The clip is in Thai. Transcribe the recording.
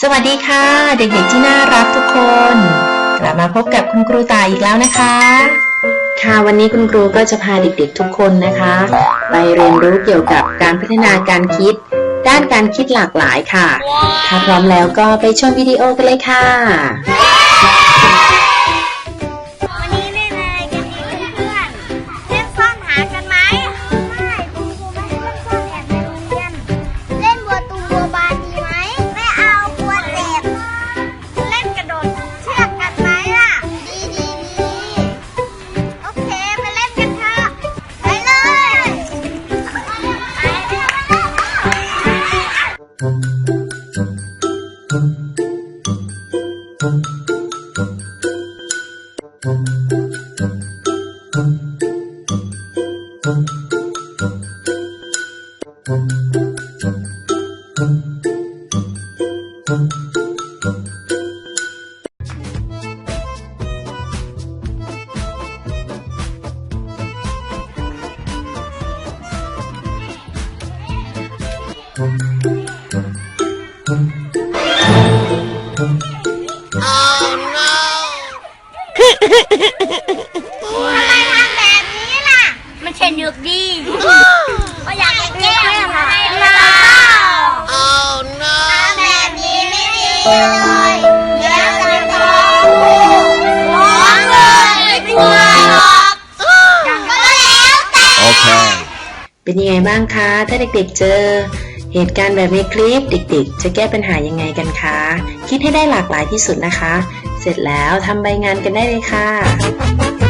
สวัสดีค่ะ เด็กๆที่น่ารักทุกคน กลับมาพบกับคุณครูตายอีกแล้วนะคะ ค่ะวันนี้คุณครูก็จะพาเด็กๆทุกคนนะคะ ไปเรียนรู้เกี่ยวกับการพัฒนาการคิด ด้านการคิดหลากหลายค่ะ ถ้าพร้อมแล้วก็ไปชมวิดีโอกันเลยค่ะ เลยทำไมทำแบบนี้ล่ะมันเชนยุกดีก็อยากจะแก้ให้เราทำแบบนี้ไม่ดีเลยเดี๋ยวจะฟ้องฟ้องเลยไม่กลัวหรอกก็แล้วแต่ เป็นยังไงบ้างคะ ถ้าเด็กๆเจอ เหตุการณ์แบบในคลิปเด็กๆ จะแก้ปัญหายังไงกันคะ คิดให้ได้หลากหลายที่สุดนะคะ เสร็จแล้วทำใบงานกันได้เลยค่ะ